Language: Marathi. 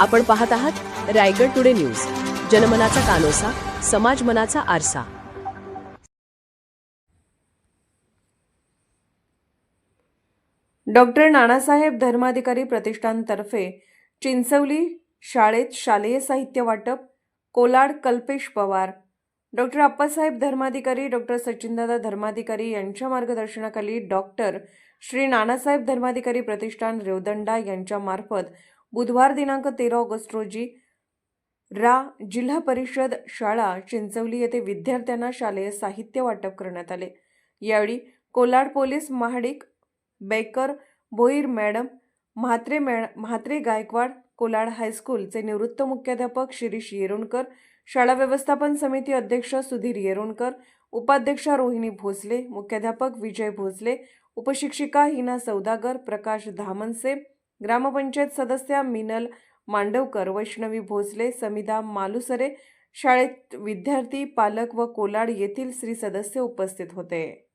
आपण पाहत आहात रायगड टुडे न्यूज. जनमनाचा कानोसा समाज मनाचा आरसा. डॉक्टर नानासाहेब धर्माधिकारी प्रतिष्ठानतर्फे चिंचवली शाळेत शालेय साहित्य वाटप कोलाड कल्पेश पवार. डॉक्टर अप्पासाहेब धर्माधिकारी डॉक्टर सचिनदादा धर्माधिकारी यांच्या मार्गदर्शनाखाली डॉक्टर श्री नानासाहेब धर्माधिकारी प्रतिष्ठान रेवदंडा यांच्यामार्फत बुधवार दिनांक तेरा ऑगस्ट रोजी रा जिल्हा परिषद शाळा चिंचवली येथे विद्यार्थ्यांना शालेय साहित्य वाटप करण्यात आले. यावेळी कोलाड पोलीस महाडिक बेकर भोईर मॅडम म्हात्रे मॅ म्हात्रे गायकवाड कोलाड हायस्कूलचे निवृत्त मुख्याध्यापक शिरीष येरुणकर शाळा व्यवस्थापन समिती अध्यक्ष सुधीर येरुणकर उपाध्यक्षा रोहिणी भोसले मुख्याध्यापक विजय भोसले उपशिक्षिका हिना सौदागर प्रकाश धामनसे ग्रामपंचायत सदस्या मिनल मांडवकर वैष्णवी भोसले समिधा मालुसरे शाळेत विद्यार्थी पालक व कोलाड येथील श्री सदस्य उपस्थित होते.